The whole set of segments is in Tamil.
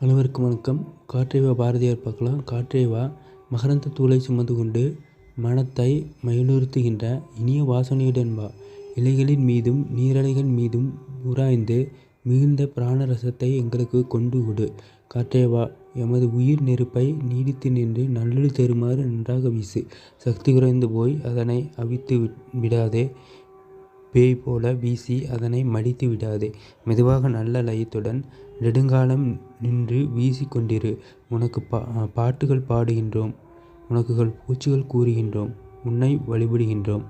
அனைவருக்கும் வணக்கம். காற்றேவா பாரதியார் பார்க்கலாம். காற்றேவா மகரந்த தூளை சுமந்து கொண்டு மனத்தை மயிலுறுத்துகின்ற இனிய வாசனையுடன் வா இலைகளின் மீதும் நீரலைகள் மீதும் உராய்ந்து மிகுந்த பிராண ரசத்தை எங்களுக்கு கொண்டு கொடு. காற்றேவா எமது உயிர் நெருப்பை நீடித்து நின்று நல்லொளி தருமாறு நன்றாக வீசு. சக்தி குறைந்து போய் அதனை அவித்து விடாதே. பேய் போல வீசி அதனை மடித்து விடாதே. மெதுவாக நல்ல லயத்துடன் நெடுங்காலம் நின்று வீசிக் கொண்டிரு. உனக்கு பா பாட்டுகள் பாடுகின்றோம். உனக்குகள் பூச்சிகள் கூறுகின்றோம். உன்னை வழிபடுகின்றோம்.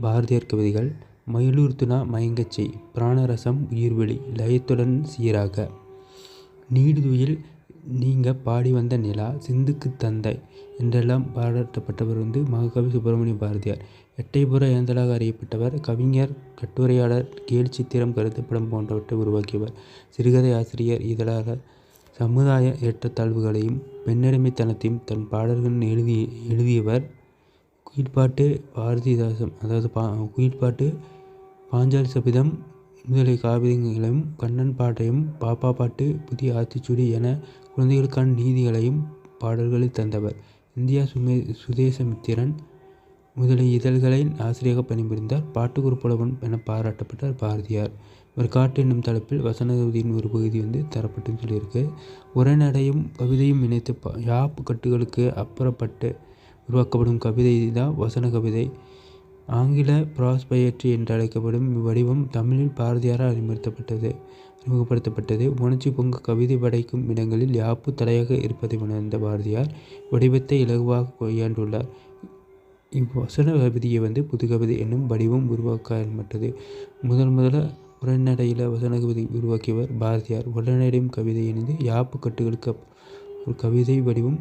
பாரதியார் கவிதைகள் மயிலூர்த்துனா மயங்கச்சை பிராணரசம் உயிர்வெளி. லயத்துடன் சீராக. நீடுதுயில் நீங்கள் பாடி வந்த நிலா சிந்துக்கு தந்தை என்றெல்லாம் பாராட்டப்பட்டவர் வந்து மகாகவி சுப்பிரமணிய பாரதியார். எட்டைப்புற ஏந்தலாக அறியப்பட்டவர் கவிஞர் கட்டுரையாளர் கேலி சித்திரம் கருத்துப்படம் போன்றவற்றை உருவாக்கியவர். சிறுகதை ஆசிரியர் இதழாக சமுதாய ஏற்றத்தாழ்வுகளையும் பெண்ணடிமைத்தனத்தையும் தன் பாடல்களில் எழுதி எழுதியவர் குயிட்பாட்டு பாரதிதாசன். அதாவது பா குயிட்பாட்டு பாஞ்சாலி சபிதம் முதலிய காவியங்களையும் கண்ணன் பாட்டையும் பாப்பா பாட்டு புதிய ஆத்திச்சுடி என குழந்தைகளுக்கான நீதிகளையும் பாடல்களில் தந்தவர். இந்தியா சுமே சுதேசமித்திரன் முதலிய இதழ்களின் ஆசிரியராக பணிபுரிந்தார். பாட்டுக்குறு புலவன் என பாராட்டப்பட்டார் பாரதியார். ஒரு காட்டு என்னும் தலைப்பில் வசனகவிதையின் ஒரு பகுதி வந்து தரப்பட்டுன்னு சொல்லியிருக்கு. உரைநடையும் கவிதையும் இணைத்து யாப்பு கட்டுகளுக்கு அப்புறப்பட்டு உருவாக்கப்படும் கவிதை தான் வசன கவிதை ஆங்கில பிராஸ் பயிற்சி என்று அழைக்கப்படும் இவ்வடிவம் தமிழில் பாரதியாரால் அறிமுகப்படுத்தப்பட்டது அறிமுகப்படுத்தப்பட்டது. உணர்ச்சி பொங்கு கவிதை படைக்கும் இடங்களில் யாப்பு தடையாக இருப்பதை உணர்ந்த பாரதியார் வடிவத்தை இலகுவாக கையாண்டுள்ளார். இவ்வசன கவிதையை வந்து புதுக்கவிதை என்னும் வடிவம் உருவாக்கப்பட்டது முதல் முதல உரைநடையில் வசன கவிதை உருவாக்கியவர் பாரதியார். உடனடியும் கவிதை இணைந்து யாப்பு கட்டுகளுக்கு ஒரு கவிதை வடிவம்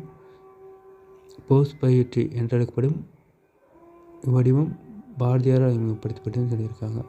போஸ் பயிற்சி என்றழைக்கப்படும் வடிவம் பாரதியாரால் அறிமுகப்படுத்தப்பட்டதுன்னு சொல்லியிருக்காங்க.